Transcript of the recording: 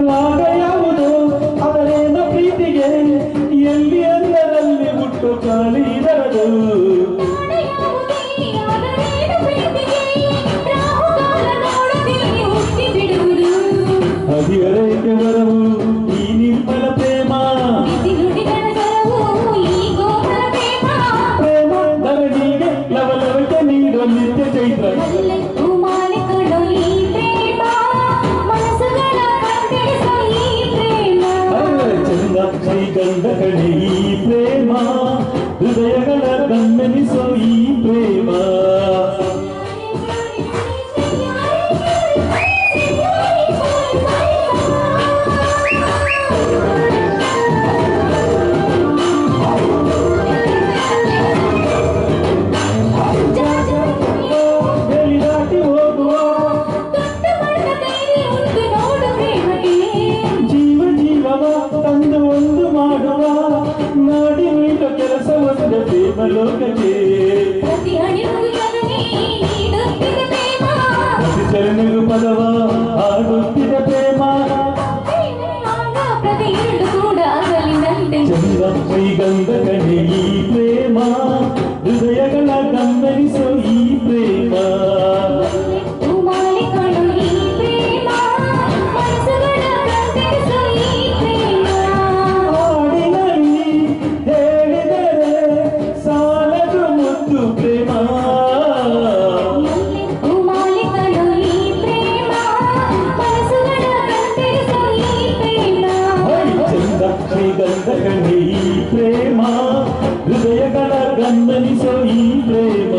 ಲಾಭ ಯಾವುದು ಅವರೇನ ಪ್ರೀತಿಗೆ ಎಲ್ಲಿ ಎಲ್ಲರಲ್ಲಿ ಹುಟ್ಟು ಕಲಿ ಇದರದು ಹದಿಹರೆಯಕ್ಕೆ ಬರವು ಈ ನಿರ್ಮಲ ಪ್ರೇಮ ಪ್ರೇಮ ನರಣಿಗೆ ಲವಲವಿಕೆ ನೀಡುವ ನಿತ್ಯ ಚೈತ್ರ ಒಂದು ಒಂದು ಮಾಡುವ ನಾಡಿ ನೀನು ಕೆಲಸ ಒಂದು ದೇವಲೋಕಕ್ಕೆ ಪ್ರತಿ ಚರಣಿಗೂ ಪದವ నందని సోయి ప్రేమ